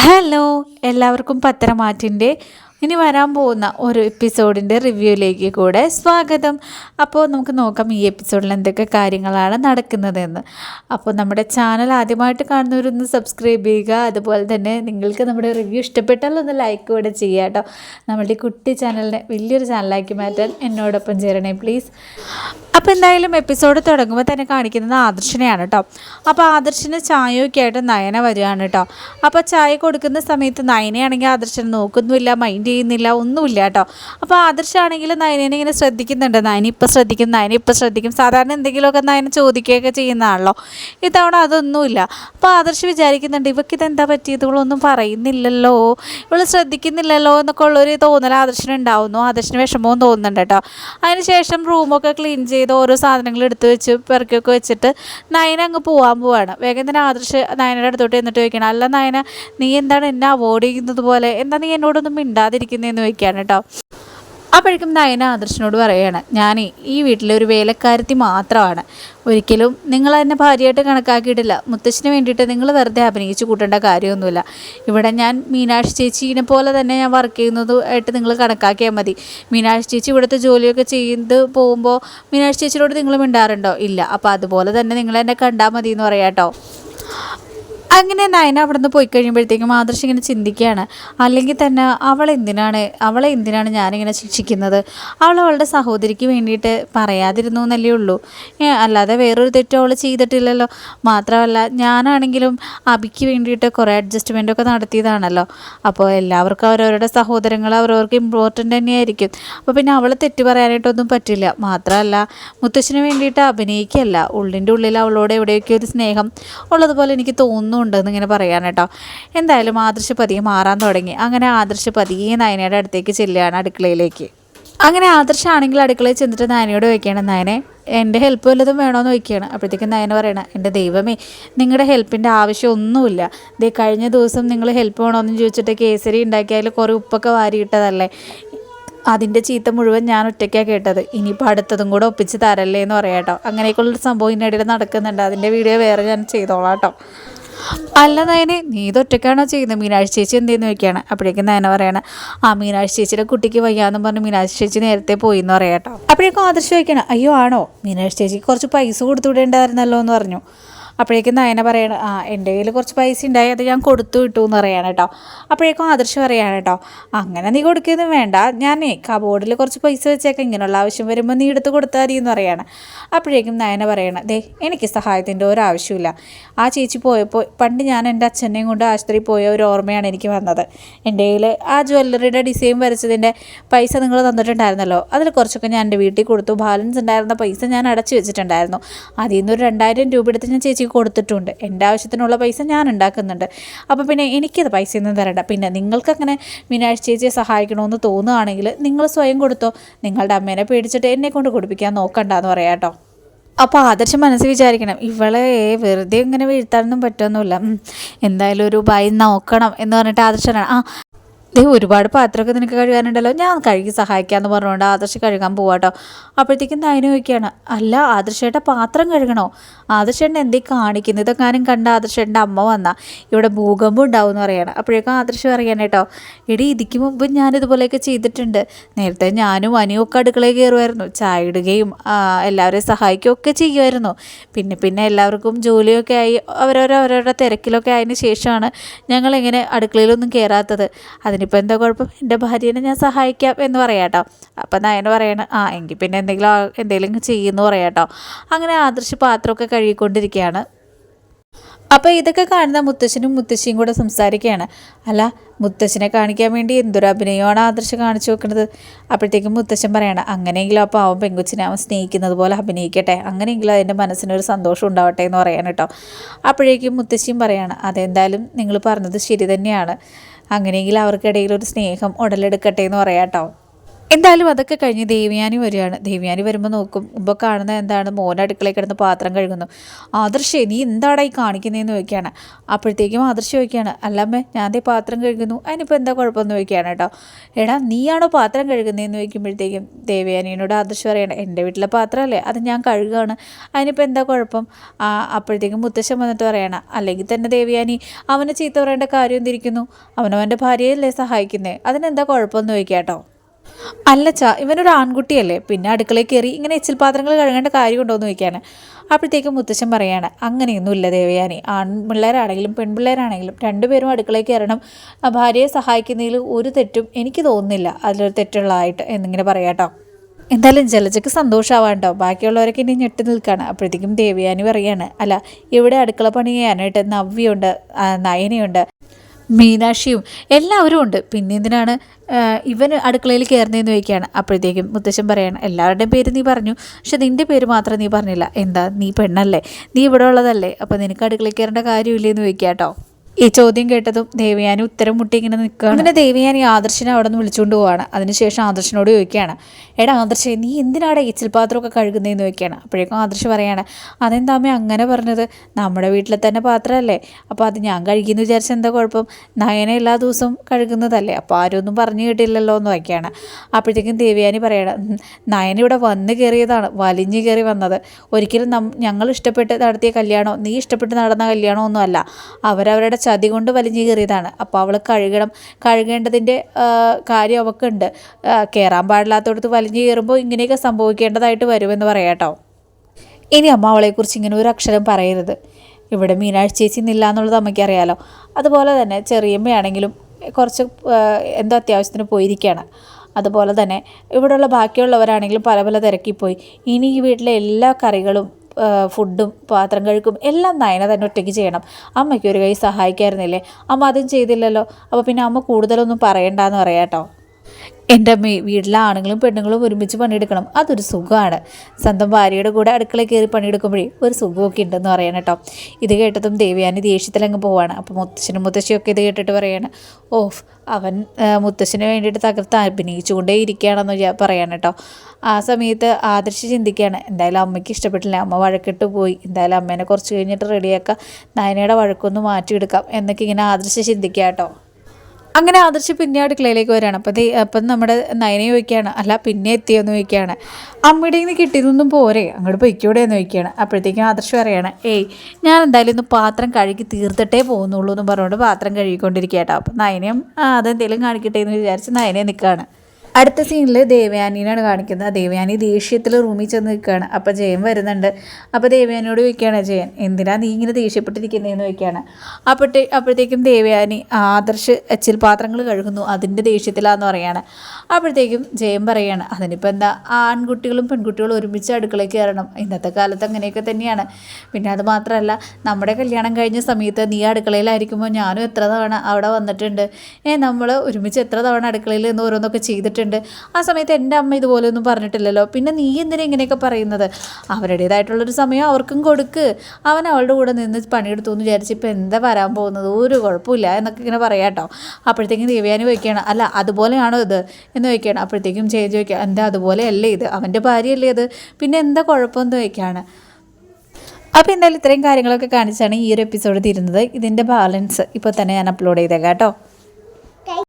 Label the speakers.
Speaker 1: Hello എല്ലാവർക്കും പത്രമാറ്റിന്റെ ഇനി വരാൻ പോകുന്ന ഒരു എപ്പിസോഡിന്റെ റിവ്യൂയിലേക്ക് കൂടെ സ്വാഗതം. അപ്പോൾ നമുക്ക് നോക്കാം ഈ എപ്പിസോഡിൽ എന്തൊക്കെ കാര്യങ്ങളാണ് നടക്കുന്നതെന്ന്. അപ്പോൾ നമ്മുടെ ചാനൽ ആദ്യമായിട്ട് കാണുന്നവരൊന്ന് സബ്സ്ക്രൈബ് ചെയ്യുക. അതുപോലെ തന്നെ നിങ്ങൾക്ക് നമ്മുടെ റിവ്യൂ ഇഷ്ടപ്പെട്ടാൽ ഒന്ന് ലൈക്ക് കൂടെ ചെയ്യുക കേട്ടോ. നമ്മുടെ കുട്ടി ചാനലിനെ വലിയൊരു ചാനലാക്കി മാറ്റാൻ എന്നോടൊപ്പം ചേരണേ പ്ലീസ് അപ്പോൾ എന്തായാലും എപ്പിസോഡ് തുടങ്ങുമ്പോൾ തന്നെ കാണിക്കുന്നത് ആദർശനെയാണ് കേട്ടോ. അപ്പോൾ ആദർശന് ചായയൊക്കെ ആയിട്ട് നയന വരികയാണ് കേട്ടോ. അപ്പോൾ ചായ കൊടുക്കുന്ന സമയത്ത് നയനയാണെങ്കിൽ ആദർശൻ നോക്കുന്നുമില്ല മൈൻഡ് ചെയ്യുന്നില്ല ഒന്നുമില്ല കേട്ടോ. അപ്പോൾ ആദർശാണെങ്കിൽ നയനെ ഇങ്ങനെ ശ്രദ്ധിക്കുന്നുണ്ട്. നയന ഇപ്പം ശ്രദ്ധിക്കും നയന ഇപ്പം ശ്രദ്ധിക്കും. സാധാരണ എന്തെങ്കിലുമൊക്കെ നയന ചോദിക്കുകയൊക്കെ ചെയ്യുന്നതാണല്ലോ. ഇത്തവണ അതൊന്നുമില്ല. അപ്പോൾ ആദർശ് വിചാരിക്കുന്നുണ്ട് ഇവൾക്ക് ഇതെന്താ പറ്റിയത്? ഇവളൊന്നും പറയുന്നില്ലല്ലോ. ഇവൾ ശ്രദ്ധിക്കുന്നില്ലല്ലോ എന്നൊക്കെ ഉള്ളൊരു തോന്നൽ ആദർശന് ഉണ്ടാവുന്നു. ആദർശന് വിഷമവും തോന്നുന്നുണ്ട് കേട്ടോ. അതിനുശേഷം റൂമൊക്കെ ക്ലീൻ ചെയ്ത് ഓരോ സാധനങ്ങൾ എടുത്തു വെച്ച് പെറുക്കിയൊക്കെ വെച്ചിട്ട് നയന അങ്ങ് പോകാൻ പോവാണ്. വേഗം തന്നെ ആദർശ് നയനയുടെ അടുത്തോട്ട് എന്നിട്ട് ചോദിക്കണം അല്ല നയന നീ എന്താണ് എന്നെ അവോയ്ഡ് ചെയ്യുന്നത് പോലെ? എന്താ നീ എന്നോടൊന്നും മിണ്ടാതിരിക്കുന്നതെന്ന് ചോദിക്കുകയാണ് കേട്ടോ അപ്പോഴേക്കും നയന ആദർശനോട് പറയുകയാണ് ഞാൻ ഈ വീട്ടിലെ ഒരു വേലക്കാരത്തി മാത്രമാണ്. ഒരിക്കലും നിങ്ങൾ എന്നെ ഭാര്യയായിട്ട് കണക്കാക്കിയിട്ടില്ല. മുത്തശ്ശിന് വേണ്ടിയിട്ട് നിങ്ങൾ വെറുതെ അഭിനയിച്ച് കൂട്ടേണ്ട കാര്യമൊന്നുമില്ല. ഇവിടെ ഞാൻ മീനാക്ഷി ചേച്ചീനെ പോലെ തന്നെ ഞാൻ വർക്ക് ചെയ്യുന്നത് ആയിട്ട് നിങ്ങൾ കണക്കാക്കിയാൽ മതി. മീനാക്ഷി ചേച്ചി ഇവിടുത്തെ ജോലിയൊക്കെ ചെയ്ത് പോകുമ്പോൾ മീനാക്ഷി ചേച്ചിയോട് നിങ്ങൾ മിണ്ടാറുണ്ടോ? ഇല്ല. അപ്പോൾ അതുപോലെ തന്നെ നിങ്ങൾ എന്നെ കണ്ടാൽ മതി എന്ന് പറയാം കേട്ടോ അങ്ങനെ നയന അവിടെ നിന്ന് പോയി കഴിയുമ്പോഴത്തേക്കും ആദർശ് ഇങ്ങനെ ചിന്തിക്കുകയാണ്. അല്ലെങ്കിൽ തന്നെ അവൾ എന്തിനാണ് അവളെ എന്തിനാണ് ഞാനിങ്ങനെ ശിക്ഷിക്കുന്നത്? അവൾ അവളുടെ സഹോദരിക്ക് വേണ്ടിയിട്ട് പറയാതിരുന്നു എന്നല്ലേ ഉള്ളൂ. അല്ലാതെ വേറൊരു തെറ്റും അവൾ ചെയ്തിട്ടില്ലല്ലോ. മാത്രമല്ല ഞാനാണെങ്കിലും അബിക്ക് വേണ്ടിയിട്ട് കുറേ അഡ്ജസ്റ്റ്മെന്റ് ഒക്കെ നടത്തിയതാണല്ലോ. അപ്പോൾ എല്ലാവർക്കും അവരവരുടെ സഹോദരങ്ങൾ അവരവർക്ക് ഇമ്പോർട്ടന്റ് തന്നെയായിരിക്കും. അപ്പോൾ പിന്നെ അവൾ തെറ്റ് പറയാനായിട്ടൊന്നും പറ്റില്ല. മാത്രമല്ല മുത്തശ്ശിന് വേണ്ടിയിട്ട് അഭിനയിക്കല്ല ഉള്ളിന്റെ ഉള്ളിൽ അവളോട് എവിടെയൊക്കെ ഒരു സ്നേഹം ഉള്ളതുപോലെ എനിക്ക് തോന്നുന്നുണ്ടെന്ന് ഇങ്ങനെ പറയാൻ കേട്ടോ. എന്തായാലും ആദർശ പതിയെ മാറാൻ തുടങ്ങി. അങ്ങനെ ആദർശ പതിയെ നയനയുടെ അടുത്തേക്ക് ചെല്ലുകയാണ് അടുക്കളയിലേക്ക്. അങ്ങനെ ആദർശാണെങ്കിൽ അടുക്കളയിൽ ചെന്നിട്ട് നയനയോട് ചോദിക്കുകയാണ് നയനെ എന്റെ ഹെൽപ്പ് വല്ലതും വേണമെന്ന് ചോദിക്കുകയാണ്. അപ്പോഴത്തേക്കും നയന പറയണം എന്റെ ദൈവമേ നിങ്ങളുടെ ഹെൽപ്പിന്റെ ആവശ്യമൊന്നുമില്ല ദേ കഴിഞ്ഞ ദിവസം നിങ്ങൾ ഹെൽപ്പ് വേണമെന്ന് ചോദിച്ചിട്ട് കേസരി ഉണ്ടാക്കിയാൽ കുറേ ഉപ്പൊക്കെ വാരിയിട്ടതല്ലേ? അതിന്റെ ചീത്ത മുഴുവൻ ഞാൻ ഒറ്റയ്ക്കാണ് കേട്ടത്. ഇനിയിപ്പോൾ അടുത്തതും കൂടെ ഒപ്പിച്ച് തരല്ലേ എന്ന് പറയാം കേട്ടോ. അങ്ങനെയൊക്കെയുള്ളൊരു സംഭവം ഇതിനിടയിൽ നടക്കുന്നുണ്ട്. അതിന്റെ വീഡിയോ വേറെ ഞാൻ ചെയ്തോളാം കേട്ടോ. അല്ല നയനെ നീ ഇതൊറ്റയ്ക്കാണോ ചെയ്യുന്നത്? മീനാക്ഷി ചേച്ചി എന്തെന്ന് ചോദിക്കുകയാണ്. അപ്പോഴേക്കും നയന പറയണം ആ മീനാക്ഷി ചേച്ചിയുടെ കുട്ടിക്ക് വയ്യാന്നും പറഞ്ഞ് മീനാക്ഷി ചേച്ചി നേരത്തെ പോയി എന്ന് പറയാം കേട്ടോ. അപ്പോഴേക്കും ആദർശ് ചോദിക്കണം അയ്യോ ആണോ? മീനാക്ഷി ചേച്ചിക്ക് കുറച്ച് പൈസ കൊടുത്തു വിടേണ്ടായിരുന്നല്ലോ എന്ന് പറഞ്ഞു. അപ്പോഴേക്കും നയന പറയണ ആ എന്റെ കയ്യിൽ കുറച്ച് പൈസ ഉണ്ടായി അത് ഞാൻ കൊടുത്തു വിട്ടു എന്ന് പറയാണ് കേട്ടോ. അപ്പോഴേക്കും ആദർശ് പറയാണ് കേട്ടോ അങ്ങനെ നീ കൊടുക്കുകയൊന്നും വേണ്ട ഞാനേ കബോർഡിൽ കുറച്ച് പൈസ വെച്ചേക്കാം ഇങ്ങനെയുള്ള ആവശ്യം വരുമ്പോൾ നീ എടുത്ത് കൊടുത്താൽ മതി എന്ന് പറയാണ്. അപ്പോഴേക്കും നയന പറയണം ദേ എനിക്ക് സഹായത്തിന്റെ ഒരാവശ്യമില്ല ആ ചേച്ചി പോയപ്പോൾ പണ്ട് ഞാൻ എന്റെ അച്ഛനെയും കൊണ്ട് ആശുപത്രിയിൽ പോയ ഒരു ഓർമ്മയാണ് എനിക്ക് വന്നത്. എന്റെ കയ്യിൽ ആ ജ്വല്ലറിയുടെ ഡിസൈൻ വരച്ചതിന്റെ പൈസ നിങ്ങൾ തന്നിട്ടുണ്ടായിരുന്നല്ലോ. അതിൽ കുറച്ചൊക്കെ ഞാൻ എന്റെ വീട്ടിൽ കൊടുത്തു ബാലൻസ് ഉണ്ടായിരുന്ന പൈസ ഞാൻ അടച്ചു വെച്ചിട്ടുണ്ടായിരുന്നു. അതിൽ നിന്നൊരു രണ്ടായിരം രൂപ എടുത്ത് ഞാൻ ചേച്ചിക്ക് കൊടുത്തിട്ടുണ്ട്. എന്റെ ആവശ്യത്തിനുള്ള പൈസ ഞാൻ ഉണ്ടാക്കുന്നുണ്ട്. അപ്പോൾ പിന്നെ എനിക്കത് പൈസ ഒന്നും തരണ്ട. പിന്നെ നിങ്ങൾക്കങ്ങനെ മീനാഴ്ച ചേച്ചിയെ സഹായിക്കണമെന്ന് തോന്നുകയാണെങ്കിൽ നിങ്ങൾ സ്വയം കൊടുത്തോ. നിങ്ങളുടെ അമ്മേനെ പേടിച്ചിട്ട് എന്നെ കൊണ്ട് കൊടുപ്പിക്കാൻ നോക്കണ്ടെന്ന് പറയാം കേട്ടോ. അപ്പോൾ ആദർശം മനസ്സിൽ വിചാരിക്കണം ഇവളെ വെറുതെ ഇങ്ങനെ വീഴ്ത്താനൊന്നും പറ്റുമൊന്നുമില്ല എന്തായാലും ഒരു ഭയം നോക്കണം എന്ന് പറഞ്ഞിട്ട് ആദർശനാണ് ആ ദേ ഒരുപാട് പാത്രമൊക്കെ നിനക്ക് കഴുകാനുണ്ടല്ലോ. ഞാൻ കഴുകി സഹായിക്കാമെന്ന് പറഞ്ഞുകൊണ്ട് ആദർശ് കഴുകാൻ പോവാട്ടോ. അപ്പോഴത്തേക്കും നയന ചോദിക്കുകയാണ് അല്ല ആദർശേട്ട പാത്രം കഴുകണോ? ആദർശേട്ടൻ എന്തേ കാണിക്കുന്നത് ഇതൊക്കാനും കണ്ട ആദർശേട്ടന്റെ അമ്മ വന്ന ഇവിടെ ഭൂകമ്പം ഉണ്ടാവും എന്ന് പറയണം. അപ്പോഴേക്കും ആദർശ് പറയാൻ കേട്ടോ എടി ഇതിക്ക് മുമ്പ് ഞാൻ ഇതുപോലെയൊക്കെ ചെയ്തിട്ടുണ്ട്. നേരത്തെ ഞാനും അനിയൊക്കെ അടുക്കളയിൽ കയറുമായിരുന്നു. ചായ ഇടുകയും ആ, എല്ലാവരെയും സഹായിക്കുകയും ഒക്കെ ചെയ്യുമായിരുന്നു. പിന്നെ പിന്നെ എല്ലാവർക്കും ജോലിയൊക്കെ ആയി. അവരവരവരുടെ തിരക്കിലൊക്കെ ആയതിന് ശേഷമാണ് ഞങ്ങളിങ്ങനെ അടുക്കളയിലൊന്നും കയറാത്തത്. അതിനിപ്പോൾ എന്താ കുഴപ്പം? എന്റെ ഭാര്യേനെ ഞാൻ സഹായിക്കാം എന്ന് പറയാട്ടോ. അപ്പം നയന പറയണ ആ എങ്കിൽ പിന്നെ എന്തെങ്കിലും എന്തെങ്കിലും ചെയ്യുമെന്ന് പറയാട്ടോ. അങ്ങനെ ആദർശ് പാത്രമൊക്കെ കഴുകിക്കൊണ്ടിരിക്കുകയാണ് അപ്പോൾ ഇതൊക്കെ കാണുന്ന മുത്തശ്ശനും മുത്തശ്ശിയും കൂടെ സംസാരിക്കുകയാണ്. അല്ല മുത്തശ്ശനെ കാണിക്കാൻ വേണ്ടി എന്തൊരു അഭിനയമാണ് ആദർശം കാണിച്ചു വെക്കുന്നത് അപ്പോഴത്തേക്കും മുത്തശ്ശൻ പറയണം അങ്ങനെയെങ്കിലും അപ്പോൾ അവൻ പെങ്കുച്ചിനെ അവൻ സ്നേഹിക്കുന്നത് പോലെ അഭിനയിക്കട്ടെ. അങ്ങനെയെങ്കിലും അതിന്റെ മനസ്സിനൊരു സന്തോഷം ഉണ്ടാവട്ടെ എന്ന് പറയാൻ കേട്ടോ. അപ്പോഴേക്കും മുത്തശ്ശിയും പറയാണ് അതെന്തായാലും നിങ്ങൾ പറഞ്ഞത് ശരി തന്നെയാണ്. അങ്ങനെയെങ്കിൽ അവർക്കിടയിൽ ഒരു സ്നേഹം ഉടലെടുക്കട്ടെ എന്ന് പറയാം കേട്ടോ. എന്തായാലും അതൊക്കെ കഴിഞ്ഞ് ദേവയാനി വരികയാണ്. ദേവയാനി വരുമ്പോൾ നോക്കും മുമ്പ് കാണുന്ന എന്താണ്? മോൻ അടുക്കളയിൽ കിടന്ന് പാത്രം കഴുകുന്നു. ആദർശേ നീ എന്താടാ ഈ കാണിക്കുന്നതെന്ന് ചോദിക്കുകയാണ്. അപ്പോഴത്തേക്കും ആദർശ് ചോദിക്കുകയാണ് അല്ലമ്മേ ഞാൻ ദേ പാത്രം കഴുകുന്നു. അതിനിപ്പോൾ എന്താ കുഴപ്പമെന്ന് ചോദിക്കുകയാണ് കേട്ടോ. എടാ നീയാണോ പാത്രം കഴുകുന്നതെന്ന് ചോദിക്കുമ്പോഴത്തേക്കും ദേവയാനിയോട് ആദർശ് പറയണം എന്റെ വീട്ടിലെ പാത്രമല്ലേ അത് ഞാൻ കഴുകുകയാണ് അതിനിപ്പോൾ എന്താ കുഴപ്പം? അപ്പോഴത്തേക്കും മുത്തശ്ശൻ വന്നിട്ട് പറയണം അല്ലെങ്കിൽ തന്നെ ദേവയാനി അവനെ ചീത്ത പറയേണ്ട കാര്യം എന്തിരിക്കുന്നു? അവനവന്റെ ഭാര്യയല്ലേ സഹായിക്കുന്നത് അതിനെന്താ കുഴപ്പമെന്ന് ചോദിക്കാം കേട്ടോ. അല്ലച്ചാ ഇവനൊരു ആൺകുട്ടിയല്ലേ? പിന്നെ അടുക്കളയിൽ കയറി ഇങ്ങനെ എച്ചിൽ പാത്രങ്ങൾ കഴുകേണ്ട കാര്യമുണ്ടോ എന്ന് ചോദിക്കാണ്. അപ്പോഴത്തേക്കും മുത്തശ്ശൻ പറയാണ് അങ്ങനെയൊന്നുമില്ല ദേവയാനി. ആൺപിള്ളേരാണെങ്കിലും പെൺപിള്ളേരാണെങ്കിലും രണ്ടുപേരും അടുക്കളയിൽ കയറണം. ഭാര്യയെ സഹായിക്കുന്നതിൽ ഒരു തെറ്റും എനിക്ക് തോന്നുന്നില്ല. അതിലൊരു തെറ്റുള്ളതായിട്ട് എന്നിങ്ങനെ പറയാട്ടോ. എന്തായാലും ജലജയ്ക്ക് സന്തോഷമാവാണ്ടോ ബാക്കിയുള്ളവരൊക്കെ ഇനി ഞെട്ടി നിൽക്കുകയാണ് അപ്പോഴത്തേക്കും ദേവയാനി പറയാണ് അല്ല ഇവിടെ അടുക്കള പണി ചെയ്യാനായിട്ട് നവ്യുണ്ട് നയനയുണ്ട്. മീനാക്ഷിയും എല്ലാവരും ഉണ്ട്. പിന്നെ എന്തിനാണ് ഇവൻ അടുക്കളയിൽ കയറുന്നതെന്ന് ചോദിക്കുകയാണ്. അപ്പോഴത്തേക്കും മുത്തശ്ശൻ പറയാണ് എല്ലാവരുടെയും പേര് നീ പറഞ്ഞു. പക്ഷെ നിന്റെ പേര് മാത്രം നീ പറഞ്ഞില്ല. എന്താ നീ പെണ്ണല്ലേ? നീ ഇവിടെ ഉള്ളതല്ലേ? അപ്പോൾ നിനക്ക് അടുക്കളയിൽ കയറേണ്ട കാര്യമില്ലെന്ന് ചോദിക്കുക കേട്ടോ. ഈ ചോദ്യം കേട്ടതും ദേവയാനി ഉത്തരം മുട്ടി ഇങ്ങനെ നിൽക്കുകയാണ്. അങ്ങനെ ദേവയാനി ആദർശിനെ അവിടെ നിന്ന് വിളിച്ചുകൊണ്ട് പോവാണ്. അതിനുശേഷം ആദർശനോട് ചോദിക്കുകയാണ് എടാ ആദർശ നീ എന്തിനാടെ എച്ചിൽ പാത്രമൊക്കെ കഴുകുന്നതെന്ന് ചോദിക്കുകയാണ്. അപ്പോഴേക്കും ആദർശ് പറയാണ് അതെന്താമേ അങ്ങനെ പറഞ്ഞത്? നമ്മുടെ വീട്ടിലെ തന്നെ പാത്രമല്ലേ? അപ്പോൾ അത് ഞാൻ കഴുകിയെന്ന് വിചാരിച്ച എന്താ കുഴപ്പം? നയനെ എല്ലാ ദിവസവും കഴുകുന്നതല്ലേ അപ്പോൾ ആരും ഒന്നും പറഞ്ഞു കേട്ടില്ലല്ലോ എന്ന് നോക്കിയാണ് അപ്പോഴത്തേക്കും ദേവയാനി പറയണം നയന ഇവിടെ വന്ന് കയറിയതാണ് വലിഞ്ഞു കയറി വന്നത്. ഒരിക്കലും ഞങ്ങൾ ഇഷ്ടപ്പെട്ട് നടത്തിയ കല്യാണമോ നീ ഇഷ്ടപ്പെട്ട് നടന്ന കല്യാണമോ ഒന്നും അല്ല അവരവരുടെ ചതി കൊണ്ട് വലിഞ്ഞു കയറിയതാണ്. അപ്പോൾ അവൾ കഴുകണം കഴുകേണ്ടതിന്റെ കാര്യം അവൾക്കുണ്ട് കയറാൻ പാടില്ലാത്തടത്ത് വലിഞ്ഞു കയറുമ്പോൾ ഇങ്ങനെയൊക്കെ സംഭവിക്കേണ്ടതായിട്ട് വരുമെന്ന് പറയാട്ടോ ഇനി അമ്മ അവളെക്കുറിച്ച് ഇങ്ങനെ ഒരു അക്ഷരം പറയരുത്. ഇവിടെ മീനാഴ്ച ചേച്ചി നില്ല എന്നുള്ളത് അമ്മയ്ക്കറിയാലോ. അതുപോലെ തന്നെ ചെറിയമ്മയാണെങ്കിലും കുറച്ച് എന്തോ അത്യാവശ്യത്തിന് പോയിരിക്കുകയാണ് അതുപോലെ തന്നെ ഇവിടെയുള്ള ബാക്കിയുള്ളവരാണെങ്കിലും പല പല തിരക്കിപ്പോയി. ഇനി ഈ വീട്ടിലെ എല്ലാ കറികളും ഫുഡും പാത്രം കഴുക്കും എല്ലാം നയന തന്നെ ഒറ്റയ്ക്ക് ചെയ്യണം. അമ്മയ്ക്ക് ഒരു കൈ സഹായിക്കായിരുന്നില്ലേ? അമ്മ അതും ചെയ്തില്ലല്ലോ. അപ്പോൾ പിന്നെ അമ്മ കൂടുതലൊന്നും പറയണ്ടെന്ന് പറയാം കേട്ടോ എന്റെ വീട്ടിലെ ആണുങ്ങളും പെണ്ണുങ്ങളും ഒരുമിച്ച് പണിയെടുക്കണം. അതൊരു സുഖമാണ്. സ്വന്തം ഭാര്യയുടെ കൂടെ അടുക്കളയിൽ കയറി പണിയെടുക്കുമ്പോഴേ ഒരു സുഖമൊക്കെ ഉണ്ടെന്ന് പറയണം കേട്ടോ. ഇത് കേട്ടതും ദേവിയാനി ദേഷ്യത്തിലങ്ങ് പോവാണ്. അപ്പോൾ മുത്തശ്ശനും മുത്തശ്ശിയൊക്കെ ഇത് കേട്ടിട്ട് പറയാണ് ഓഫ് അവൻ മുത്തശ്ശന് വേണ്ടിയിട്ട് തകർത്ത് അഭിനയിച്ചുകൊണ്ടേ ഇരിക്കുകയാണെന്ന് പറയാണ് കേട്ടോ. ആ സമയത്ത് ആദർശ് ചിന്തിക്കുകയാണ് എന്തായാലും അമ്മയ്ക്ക് ഇഷ്ടപ്പെട്ടില്ല. അമ്മ വഴക്കിട്ട് പോയി. എന്തായാലും അമ്മേനെ കുറച്ച് കഴിഞ്ഞിട്ട് റെഡിയാക്കാം നയനയുടെ വഴക്കൊന്ന് മാറ്റിയെടുക്കാം. എന്നൊക്കെ ഇങ്ങനെ ആദർശ് ചിന്തിക്കുക കേട്ടോ. അങ്ങനെ ആദർശ് പിന്നെ അടുക്കളയിലേക്ക് വരികയാണ്. അപ്പം അപ്പം നമ്മുടെ നയനെ ചോദിക്കുകയാണ്. അല്ല പിന്നെ എത്തിയെന്ന് ചോദിക്കുകയാണ്. അമ്മയുടെ നിന്ന് കിട്ടിയതൊന്നും പോരെ. അങ്ങോട്ട് പൊയ്ക്കൂടെ എന്ന് ചോദിക്കുകയാണ്. അപ്പോഴത്തേക്കും ആദർശ് പറയാണ് ഏയ് ഞാൻ എന്തായാലും ഒന്ന് പാത്രം കഴുകി തീർത്തിട്ടേ പോകുന്നുള്ളൂ എന്ന് പറഞ്ഞുകൊണ്ട് പാത്രം കഴുകിക്കൊണ്ടിരിക്കുക കേട്ടോ അപ്പം നയനയും അതെന്തെങ്കിലും കാണിക്കട്ടെ എന്ന് വിചാരിച്ച് നയനെ നിൽക്കുകയാണ് അടുത്ത സീനിൽ ദേവയാനീനാണ് കാണിക്കുന്നത്. ദേവയാനി ദേഷ്യത്തിൽ റൂമിൽ ചെന്ന് നിൽക്കുകയാണ് അപ്പോൾ ജയൻ വരുന്നുണ്ട്. അപ്പോൾ ദേവയാനിയോട് ചോദിക്കുകയാണ് ജയൻ എന്തിനാ നീ ഇങ്ങനെ ദേഷ്യപ്പെട്ടിരിക്കുന്നതെന്ന് ചോദിക്കുകയാണ് അപ്പോഴത്തേ അപ്പോഴത്തേക്കും ദേവയാനി ആദർശ് അച്ചിൽ പാത്രങ്ങൾ കഴുകുന്നു. അതിന്റെ ദേഷ്യത്തിലാന്ന് പറയാണ്. അപ്പോഴത്തേക്കും ജയൻ പറയുകയാണ് അതിനിപ്പോൾ എന്താ? ആൺകുട്ടികളും പെൺകുട്ടികളും ഒരുമിച്ച് അടുക്കളയിൽ കയറണം. ഇന്നത്തെ കാലത്ത് അങ്ങനെയൊക്കെ തന്നെയാണ്. പിന്നെ അത് മാത്രമല്ല നമ്മുടെ കല്യാണം കഴിഞ്ഞ സമയത്ത് നീ അടുക്കളയിലായിരിക്കുമ്പോൾ ഞാനും എത്ര തവണ അവിടെ വന്നിട്ടുണ്ട്. ഏ നമ്മൾ ഒരുമിച്ച് എത്ര തവണ അടുക്കളയിൽ നിന്ന് ഓരോന്നൊക്കെ ചെയ്തിട്ടുണ്ട്. ആ സമയത്ത് എന്റെ അമ്മ ഇതുപോലെയൊന്നും പറഞ്ഞിട്ടില്ലല്ലോ. പിന്നെ നീ എന്തിനാ ഇങ്ങനെയൊക്കെ പറയുന്നത്? അവരുടേതായിട്ടുള്ളൊരു സമയം അവർക്കും കൊടുക്ക്. അവൻ അവളുടെ കൂടെ നിന്ന് പണിയെടുത്തു എന്ന് വിചാരിച്ച് ഇപ്പം എന്താ വരാൻ പോകുന്നത്? ഒരു കുഴപ്പമില്ല എന്നൊക്കെ ഇങ്ങനെ പറയാം കേട്ടോ. അപ്പോഴത്തേക്കും ദിവ്യാനി വയ്ക്കുകയാണ് അല്ല അതുപോലെയാണോ ഇത്? എന്ന് വയ്ക്കുകയാണ് അപ്പോഴത്തേക്കും ചേച്ചി വയ്ക്കുക എന്താ അതുപോലെയല്ലേ ഇത്? അവന്റെ ഭാര്യയല്ലേ ഇത്? പിന്നെ എന്താ കുഴപ്പമെന്ന് വയ്ക്കുകയാണ് അപ്പോൾ എന്തായാലും ഇത്രയും കാര്യങ്ങളൊക്കെ കാണിച്ചാണ് ഈ ഒരു എപ്പിസോഡ് തീരുന്നത്. ഇതിന്റെ ബാലൻസ് ഇപ്പോൾ തന്നെ ഞാൻ അപ്ലോഡ് ചെയ്തേക്കാം കേട്ടോ.